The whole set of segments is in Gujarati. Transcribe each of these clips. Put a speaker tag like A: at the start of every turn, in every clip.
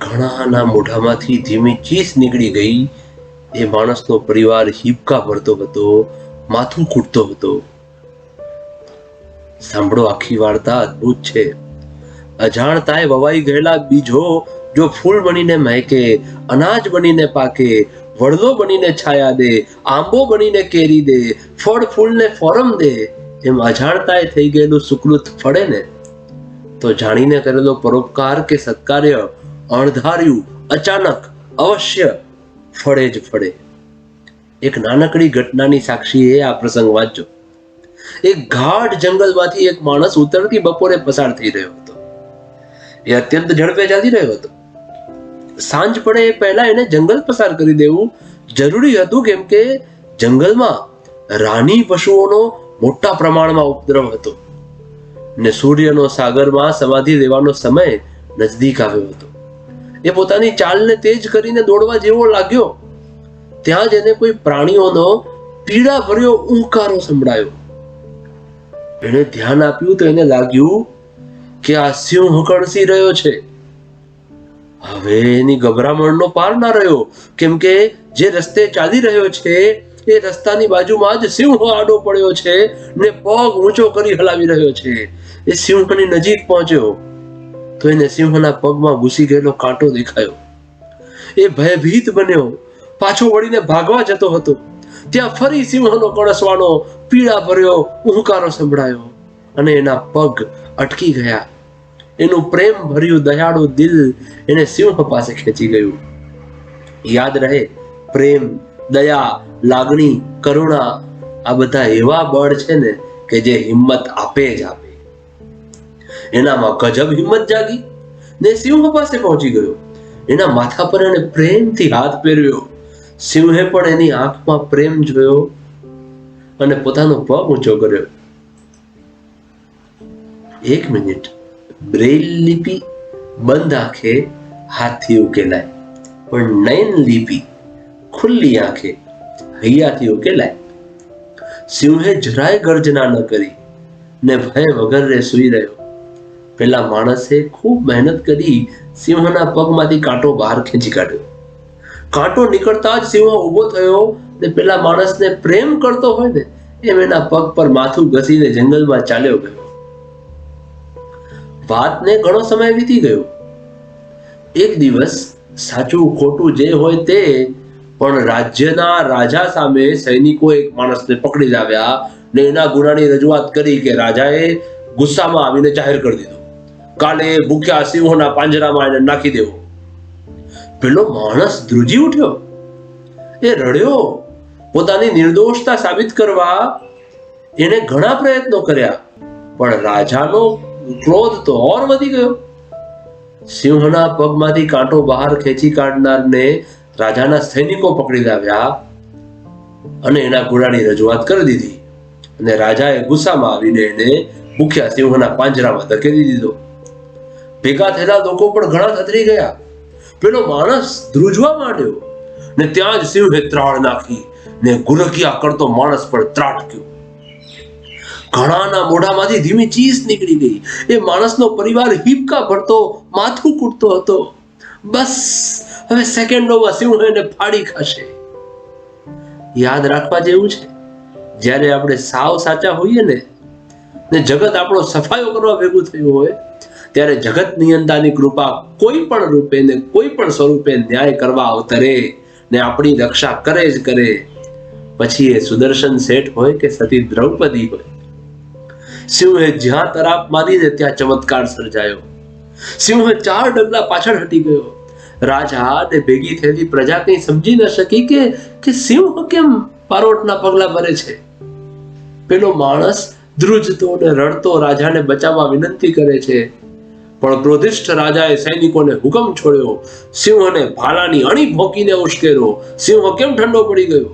A: ઘણાના મોઢામાંથી ધીમી ચીસ નીકળી ગઈ. એ માણસનો પરિવાર હિબકા ભરતો હતો, માથું ખૂટતો હતો. સાંભળો આખી વાર્તા અદ્ભુત છે. અજાણતાએ વવાઈ ગયેલા બીજો જો ફૂલ બનીને મહેકે, અનાજ બનીને પાકે, વડલો બનીને છાયા દે, આંબો બનીને કેરી દે, ફળ ફૂલને ફોરમ દે, એમ અજાણતાએ થઈ ગયેલું સુકૃત ફળે ને તો જાણીને કરેલો પરોપકાર કે સત્કાર્ય અણધાર્યું, અચાનક, અવશ્ય ફળે જ ફળે. એક નાનકડી ઘટનાની સાક્ષી એ આ પ્રસંગ વાંચજો એક ગાઢ જંગલમાંથી એક માણસ ઉતરતી બપોરે પસાર થઈ રહ્યો હતો. એ અત્યંત ઝડપે ચાલી રહ્યો હતો. સાંજ પડે એ પહેલા એને જંગલ પસાર કરી દેવું જરૂરી હતું કેમ કે જંગલમાં રાની પશુઓનો મોટા પ્રમાણમાં ઉપદ્રવ હતો ને સૂર્યનો સાગરમાં સમાધિ લેવાનો સમય નજદીક આવ્યો હતો. એ પોતાની ચાલને તેજ કરીને દોડવા જેવો લાગ્યો. ત્યાં જ એને કોઈ પ્રાણીઓનો પીડા ભર્યો ઊંકારો સંભળાયો. એને ધ્યાન આપ્યું તો એને લાગ્યું કે આ સિંહ કણસી રહ્યો છે. હવે એની ગભરામણનો પાર ના રહ્યો. કેમ કે જે રસ્તે ચાલી રહ્યો છે, એ રસ્તાની બાજુમાં જ સિંહ આડો પડ્યો છે ને પગ ઊંચો કરી હલાવી રહ્યો છે. એ સિંહની નજીક પહોંચ્યો. તો એને સિંહના પગમાં ઘૂસી ગયેલો કાંટો દેખાયો. એ ભયભીત બન્યો. પાછો વળીને ભાગવા જતો હતો. ત્યાં ફરી સિંહનો કળસવાનો પીડા ભર્યો ઉહકારો સંભળાયો અને એના પગ અટકી ગયા. એનું પ્રેમ ભર્યું દયાળુ દિલ એને સિંહ પાસે ખેંચી ગયું. યાદ રહે, પ્રેમ, દયા, લાગણી, કરુણા આ બધા એવા બળ છે ને કે જે હિંમત આપે જ આપે. એનામાં ગજબ હિંમત જાગી ને સિંહ પાસે પહોંચી ગયો. એના માથા પર એને પ્રેમથી હાથ ફેરવ્યો. સિંહે પણ એની આંખમાં પ્રેમ જોયો અને પોતાનો પગ ઊંચો કર્યો. એક મિનિટ. બ્રેલ લિપિ બંધ આંખે હાથથી ઉકેલાય. પણ નયન લિપિ ખુલ્લી આંખે હૈયાથી ઉકેલાય. સિંહે જરાય ગર્જના ન કરી ને ભય વગર સૂઈ રહ્યો. પેલા માણસે ખૂબ મહેનત કરી સિંહના પગમાંથી કાંટો બહાર ખેંચી કાઢ્યો. કાંટો નીકળતા જ સિંહ ઊભો થયો ને પેલા માણસને પ્રેમ કરતો હોય ને એમ એના પગ પર માથું ઘસીને જંગલમાં ચાલ્યો ગયો. વાતને ઘણો સમય વીતી ગયો. એક દિવસ સાચું ખોટું જે હોય તે, પણ રાજ્યના રાજા સામે સૈનિકો એક માણસને પકડી લાવ્યા ને એના ગુનાની રજૂઆત કરી કે રાજાએ ગુસ્સામાં આવીને જાહેર કરી દીધું. કાલે ભૂખ્યા સિંહોના પાંજરામાં એને નાખી દેવો. પેલો માણસ ધ્રુજી ઉઠ્યો. એ રડ્યો. પોતાની નિર્દોષતા સાબિત કરવા એને ઘણા પ્રયત્નો કર્યા. પણ રાજાનો ક્રોધ તો ઓર વધી ગયો. સિંહના પગમાંથી કાંટો બહાર ખેંચી કાઢનારને રાજાના સૈનિકો પકડી લાવ્યા અને એના ઘોડાની રજૂઆત કરી દીધી. અને રાજાએ ગુસ્સામાં આવીને એને ભૂખ્યા સિંહના પાંજરામાં ધકેલી દીધો. ભેગા થયેલા લોકો પણ ઘણા થતરી ગયા. પેલો માણસ ધ્રુજવા માંડ્યો ને ત્યાં જ સિંહે ત્રાળ નાખી ને ગુરકિયા કરતો માણસ પર ત્રાટક્યો. ઘણાના મોઢામાંથી ધીમી ચીસ નીકળી ગઈ. એ માણસનો પરિવાર હિપકા ભરતો, માથું કૂટતો હતો. બસ, હવે સેકન્ડોમાં સિંહ એને ફાડી ખાશે. યાદ રાખવા જેવું છે, જ્યારે આપણે સાવ સાચા હોઈએ ને ને જગત આપણો સફાયો કરવા ભેગું થયું હોય ત્યારે જગત નિયંતાની કૃપા કોઈ પણ રૂપે ને કોઈ પણ સ્વરૂપે ન્યાય કરવા અવતરે ને આપણી રક્ષા કરે જ કરે. પછી એ સુદર્શન શેઠ હોય કે સતી દ્રૌપદી હોય. સિંહે જ્યાં તરાપ મારીને ત્યાં ચમત્કાર સર્જાયો. સિંહે ચાર ડગલા પાછળ હટી ગયો. રાજા ને ભેગી થયેલી પ્રજા કંઈ સમજી ન શકી કે કે સિંહ કેમ પારોટના પગલા ભરે છે? પેલો માણસ ધ્રુજતો ને રડતો રાજાને બચાવવા વિનંતી કરે છે. પણ ક્રોધિષ્ઠ રાજાએ સૈનિકોને હુકમ છોડ્યો. સિંહને ભાલાની અણી ભોંકીને ઉશ્કેર્યો. સિંહ કેમ ઠંડો પડી ગયો?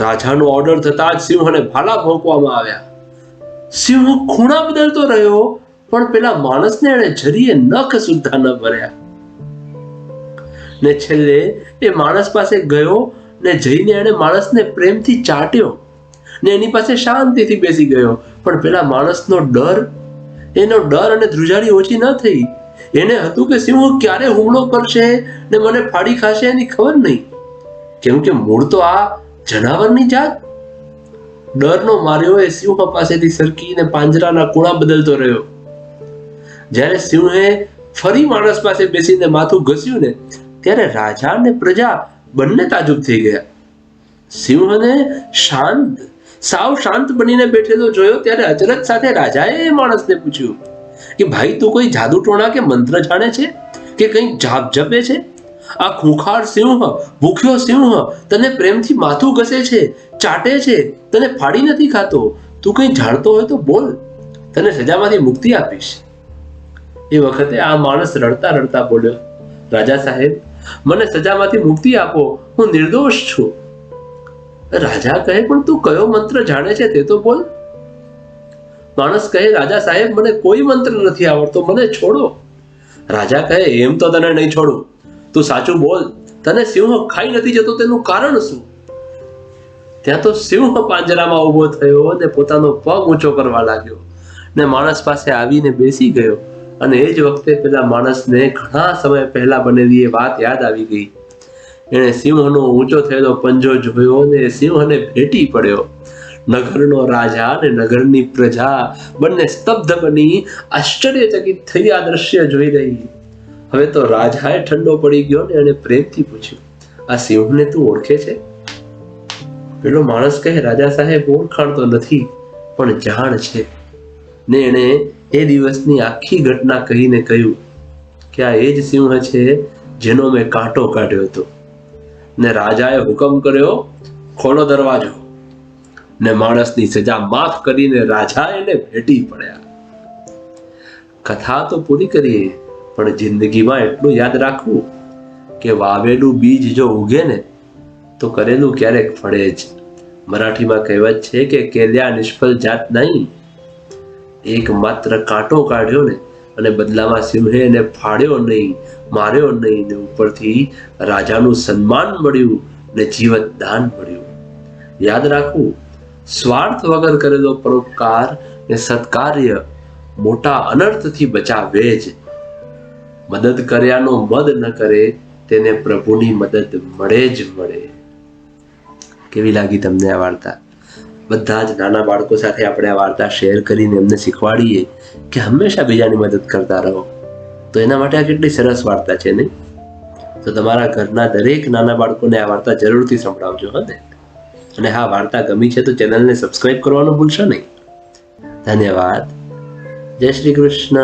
A: રાજાનો ઓર્ડર થતા જ સિંહને ભાલા ભોંકવામાં આવ્યા. સિંહ ખૂણા બદલતો રહ્યો, પણ પેલા માણસને એણે જરીએ નખ સુદ્ધા ન ભર્યા. ને છેલ્લે એ માણસ પાસે ગયો ને જઈને એણે માણસને પ્રેમથી ચાટ્યો. ને એની પાસે શાંતિથી બેસી ગયો, પણ પેલા માણસનો ડર એનો ડર અને ધ્રુજારી ઓછી ન થઈ. એને હતું કે સિંહ ક્યારે હુમલો કરશે ને મને ફાડી ખાશે એની ખબર નહીં. કેમ કે મૂળ તો આ જનાવરની જાત. ડરનો માર્યો એ સિંહ પાસેથી સરકીને પાંજરાના કુણા બદલતો રહ્યો. જ્યારે સિંહે ફરી માણસ પાસે બેસીને માથું ઘસ્યું ને, ત્યારે રાજા અને પ્રજા બંને તાજુબ થઈ ગયા. સિંહને શાંત સાવ શાંત બનીને બેઠેલો જોયો ત્યારે અચરજ સાથે રાજાએ એ માણસને પૂછ્યું કે, ભાઈ, તું કોઈ જાદુ ટોણા કે મંત્ર જાણે છે? કે કંઈ જાપ જપે છે? આ ખૂંખાર સિંહ ભૂખ્યો સિંહ તને પ્રેમથી માથું ઘસે છે, ચાટે છે, તને ફાડી નથી ખાતો? તું કંઈ જાણતો હોય તો બોલ, તને સજામાંથી મુક્તિ આપીશ. એ વખતે આ માણસ રડતા રડતા બોલ્યો, રાજા સાહેબ, મને સજામાંથી મુક્તિ આપો, હું નિર્દોષ છું. રાજા કહે, પણ તું કયો મંત્ર જાણે છે તે તો બોલ. માણસ કહે, રાજા સાહેબ, મને કોઈ મંત્ર નથી આવડતો, મને છોડો. રાજા કહે, એમ તો તને નહીં છોડું. તું સાચું બોલ. તને સિંહ ખાઈ નથી જતો, તેનું કારણ શું? ત્યાં તો સિંહ પાંજરામાં ઊભો થયો અને પોતાનો પગ ઊંચો કરવા લાગ્યો ને માણસ પાસે આવીને બેસી ગયો. અને એ જ વખતે પેલા માણસને ઘણા સમય પહેલા બનેલી એ વાત યાદ આવી ગઈ. એણે સિંહનો ઊંચો થયેલો પંજો જોયો અને સિંહને ભેટી પડ્યો. નગરનો રાજા અને નગરની પ્રજા બંને સ્તબ્ધ બની આશ્ચર્યચકિત થઈ આ દ્રશ્ય જોઈ રહી. હવે તો રાજાએ ઠંડો પડી ગયો ને અને પ્રેમથી પૂછ્યું, આ સિંહને તું ઓળખે છે? પેલો માણસ કહે, રાજા સાહેબ ઓળખાણ તો નથી, પણ જાણ છે. ને એણે એ દિવસની આખી ઘટના કહીને કહ્યું, કે આ એ જ સિંહ છે જેનો મેં કાંટો કાઢ્યો હતો. ને રાજાએ હુકમ કર્યો ખોલો દરવાજો. ને માણસની સજા માફ કરીને રાજા એને ભેટી પડ્યા. કથા તો પૂરી કરીએ, પણ જિંદગીમાં એટલું યાદ રાખવું કે વાવેલું બીજ જો ઉગે ને, તો કરેલું ક્યારેક ફળે જ. મરાઠીમાં કહેવત છે કે કેલ્યા નિષ્ફળ જાત નહીં. એક માત્ર કાંટો કાઢ્યો ને અને બદલામાં સિંહે એને ફાડ્યો નહીં, માર્યો નહીં ને ઉપરથી રાજાનું સન્માન મળ્યું ને જીવત દાન મળ્યું. યાદ રાખવું, સ્વાર્થ વગર કરેલો પરોપકાર ને સત્કાર્ય મોટા અનર્થથી બચાવે જ. મદદ કર્યાનો મદ ન કરે, તેને પ્રભુની મદદ મળે જ મળે. કેવી લાગી તમને આ વાર્તા? બધા જ નાના બાળકો સાથે આપણે આ વાર્તા શેર કરીને એમને શીખવાડીએ કે હંમેશા બીજાની મદદ કરતા રહો. તો એના માટે આ કેટલી સરસ વાર્તા છે ને? તો તમારા ઘરના દરેક નાના બાળકોને આ વાર્તા જરૂરથી સંભળાવજો, હા ને? અને હા, વાર્તા ગમી છે તો ચેનલને સબસ્ક્રાઈબ કરવાનું ભૂલશો નહીં. ધન્યવાદ. જય શ્રી કૃષ્ણ.